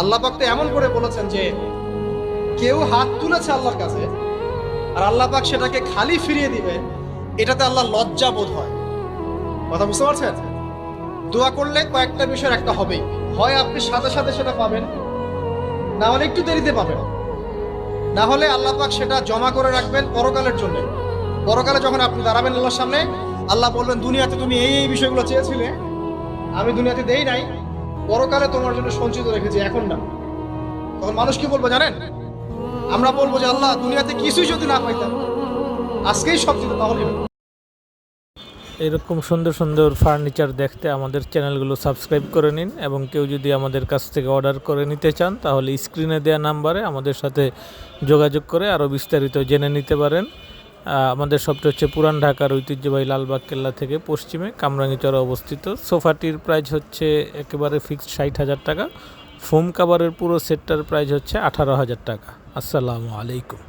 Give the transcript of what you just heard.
আল্লাহ পাক তো এমন করে বলেছেন যে কেউ হাত তুলেছে আল্লাহর কাছে আর আল্লাহ পাক সেটাকে খালি ফিরিয়ে দিবে, এটাতে আল্লাহ লজ্জা বোধ হয়। কথা বুঝতে পারছেন? দোয়া করলে কয়েকটা বিষয়ের একটা হবেই। হয় আপনি সাথে সাথে সেটা পাবেন, না হলে একটু দেরিতে পাবেন। না হলে আল্লাহ পাক সেটা জমা করে রাখবেন পরকালের জন্য। পরকালে যখন আপনি দাঁড়াবেন আল্লাহর সামনে, আল্লাহ বলবেন, দুনিয়াতে তুমি এই এই বিষয়গুলো চেয়েছিলে। আমি দুনিয়াতে দেই নাই। পরকালে তোমার জন্য সঞ্চিত রেখেছি, এখন না। তখন মানুষ কি বলব জানেন? আমরা বলব যে আল্লাহ, দুনিয়াতে কিছুই যদি না পাইতাম, আজকেই সব দিত, তাহলে। এরকম সুন্দর সুন্দর ফার্নিচার দেখতে আমাদের চ্যানেলগুলো সাবস্ক্রাইব করে নিন এবং কেউ যদি আমাদের কাছ থেকে অর্ডার করে নিতে চান, তাহলে স্ক্রিনে দেওয়া নাম্বারে আমাদের সাথে যোগাযোগ করে আরও বিস্তারিত জেনে নিতে পারেন। আমাদের সবটা হচ্ছে পুরান ঢাকার ঐতিহ্যবাহী লালবাগ কেল্লা থেকে পশ্চিমে কামরাঙ্গিচরে অবস্থিত। সোফাটির প্রাইস হচ্ছে একেবারে ফিক্সড ষাট হাজার টাকা। ফোম কাভারের পুরো সেটটার প্রাইস হচ্ছে আঠারো হাজার টাকা। আসসালামু আলাইকুম।